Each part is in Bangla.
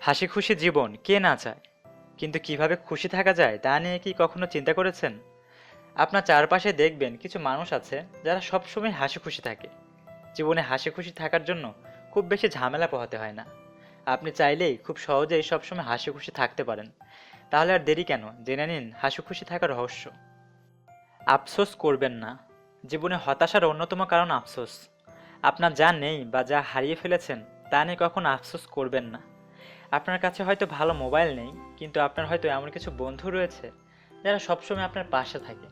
হাসি খুশি জীবন কে না চায়? কিন্তু কীভাবে খুশি থাকা যায় তা নিয়ে কি কখনো চিন্তা করেছেন? আপনার চারপাশে দেখবেন কিছু মানুষ আছে যারা সবসময় হাসি খুশি থাকে। জীবনে হাসি খুশি থাকার জন্য খুব বেশি ঝামেলা পোহাতে হয় না। আপনি চাইলেই খুব সহজেই সবসময় হাসি খুশি থাকতে পারেন। তাহলে আর দেরি কেন? জেনে নিন হাসি খুশি থাকার রহস্য। আফসোস করবেন না। জীবনে হতাশার অন্যতম কারণ আফসোস। আপনার যা নেই বা যা হারিয়ে ফেলেছেন তা নিয়ে কখনো আফসোস করবেন না। আপনার কাছে হয়তো ভালো মোবাইল নেই, কিন্তু আপনার হয়তো এমন কিছু বন্ধু রয়েছে যারা সবসময় আপনার পাশে থাকে।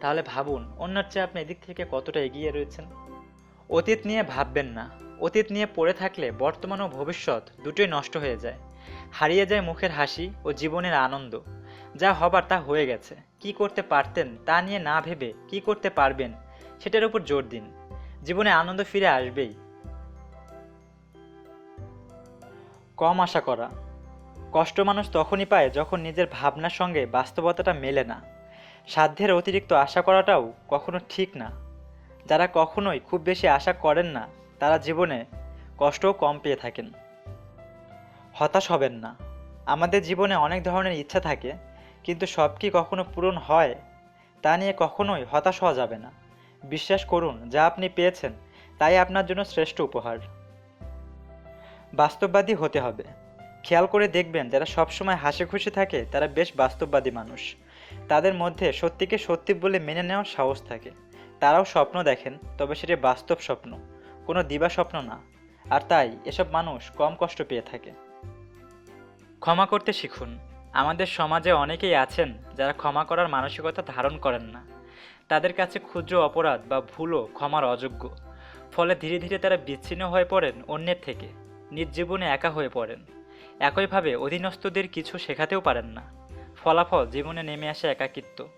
তাহলে ভাবুন, অন্যের চেয়ে আপনি এদিক থেকে কতটা এগিয়ে রয়েছেন? অতীত নিয়ে ভাববেন না। অতীত নিয়ে পড়ে থাকলে বর্তমান ও ভবিষ্যৎ দুটোই নষ্ট হয়ে যায়। হারিয়ে যায় মুখের হাসি ও জীবনের আনন্দ। যা হবার তা হয়ে গেছে। কি করতে পারতেন তা নিয়ে না ভেবে কি করতে পারবেন, সেটার উপর জোর দিন। জীবনে আনন্দ ফিরে আসবেই। কম আশা করা। কষ্ট মানুষ তখনই পায় যখন নিজের ভাবনার সঙ্গে বাস্তবতাটা মেলে না। সাধ্যের অতিরিক্ত আশা করাটাও কখনো ঠিক না। যারা কখনোই খুব বেশি আশা করেন না, তারা জীবনে কষ্টও কম পেয়ে থাকেন। হতাশ হবেন না। আমাদের জীবনে অনেক ধরনের ইচ্ছা থাকে, কিন্তু সব কি কখনো পূরণ হয়? তা নিয়ে কখনোই হতাশ হওয়া যাবে না। বিশ্বাস করুন, যা আপনি পেয়েছেন, তাই আপনার জন্য শ্রেষ্ঠ উপহার। বাস্তববাদী হতে হবে। খেয়াল করে দেখবেন যারা সবসময় হাসি খুশি থাকে, তারা বেশ বাস্তববাদী মানুষ। তাদের মধ্যে সত্যিকে সত্যি বলে মেনে নেওয়ার সাহস থাকে। তারাও স্বপ্ন দেখেন, তবে সেটি বাস্তব স্বপ্ন। কোনো দিবা স্বপ্ন না। আর তাই এসব মানুষ কম কষ্ট পেয়ে থাকে। ক্ষমা করতে শিখুন। আমাদের সমাজে অনেকেই আছেন যারা ক্ষমা করার মানসিকতা ধারণ করেন না। তাদের কাছে ক্ষুদ্র অপরাধ বা ভুলও ক্ষমার অযোগ্য। ফলে ধীরে ধীরে তারা বিচ্ছিন্ন হয়ে পড়েন অন্যের থেকে। নিজ জীবনে একা হয়ে পড়েন। একইভাবে অধীনস্থদের কিছু শেখাতেও পারেন না। ফলাফল জীবনে নেমে আসে একাকিত্ব।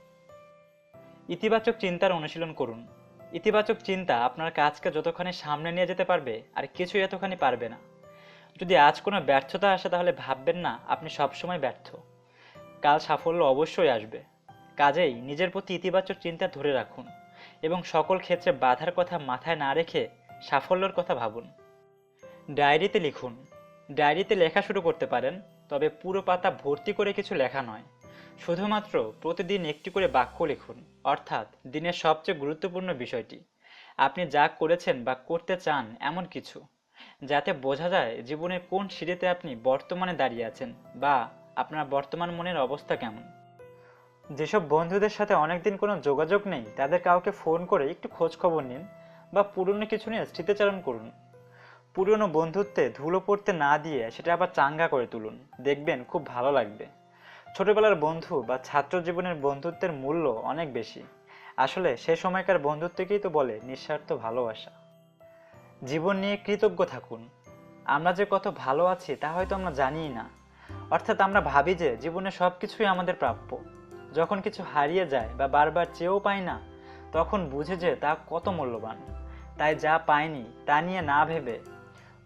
ইতিবাচক চিন্তার অনুশীলন করুন। ইতিবাচক চিন্তা আপনার কাজকে যতখানি সামনে নিয়ে যেতে পারবে, আর কিছুই এতখানি পারবে না। যদি আজ কোনো ব্যর্থতা আসে তাহলে ভাববেন না, আপনি সবসময় ব্যর্থ। কাল সাফল্য অবশ্যই আসবে। কাজেই নিজের প্রতি ইতিবাচক চিন্তা ধরে রাখুন এবং সকল ক্ষেত্রে বাধার কথা মাথায় না রেখে সাফল্যের কথা ভাবুন। ডায়েরিতে লিখুন। ডায়েরিতে লেখা শুরু করতে পারেন, তবে পুরো পাতা ভর্তি করে কিছু লেখা নয়। শুধুমাত্র প্রতিদিন একটি করে বাক্য লিখুন, অর্থাৎ দিনের সবচেয়ে গুরুত্বপূর্ণ বিষয়টি। আপনি যা করেছেন বা করতে চান এমন কিছু, যাতে বোঝা যায় জীবনের কোন সিঁড়িতে আপনি বর্তমানে দাঁড়িয়ে আছেন বা আপনার বর্তমান মনের অবস্থা কেমন। যেসব বন্ধুদের সাথে অনেকদিন কোনো যোগাযোগ নেই, তাদের কাউকে ফোন করে একটু খোঁজ খবর নিন বা পুরনো কিছু নিয়ে স্মৃতিচারণ করুন। পুরনো বন্ধুত্বে ধুলো পড়তে না দিয়ে সেটা আবার চাঙ্গা করে তুলুন। দেখবেন খুব ভালো লাগবে। ছোটবেলার বন্ধু বা ছাত্র জীবনের বন্ধুত্বের মূল্য অনেক বেশি। আসলে সে সময়কার বন্ধুত্বকেই তো বলে নিঃস্বার্থ ভালোবাসা। জীবন নিয়ে কৃতজ্ঞ থাকুন। আমরা যে কত ভালো আছি তা হয়তো আমরা জানিই না। অর্থাৎ আমরা ভাবি যে জীবনে সব কিছুই আমাদের প্রাপ্য। যখন কিছু হারিয়ে যায় বা বারবার চেয়েও পাই না, তখন বুঝে যে তা কত মূল্যবান। তাই যা পাইনি তা নিয়ে না ভেবে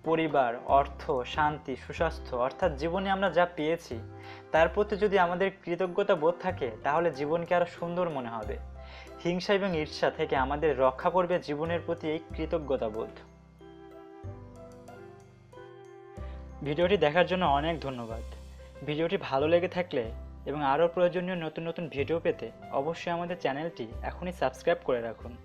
পরিবার, অর্থ, শান্তি, সুস্বাস্থ্য, অর্থাৎ জীবনে আমরা যা পেয়েছি, তার প্রতি যদি আমাদের কৃতজ্ঞতা বোধ থাকে, তাহলে জীবনকে আরও সুন্দর মনে হবে। হিংসা এবং ঈর্ষা থেকে আমাদের রক্ষা করবে জীবনের প্রতি এই কৃতজ্ঞতা বোধ। ভিডিওটি দেখার জন্য অনেক ধন্যবাদ। ভিডিওটি ভালো লেগে থাকলে এবং আরও প্রয়োজনীয় নতুন নতুন ভিডিও পেতে অবশ্যই আমাদের চ্যানেলটি এখনই সাবস্ক্রাইব করে রাখুন।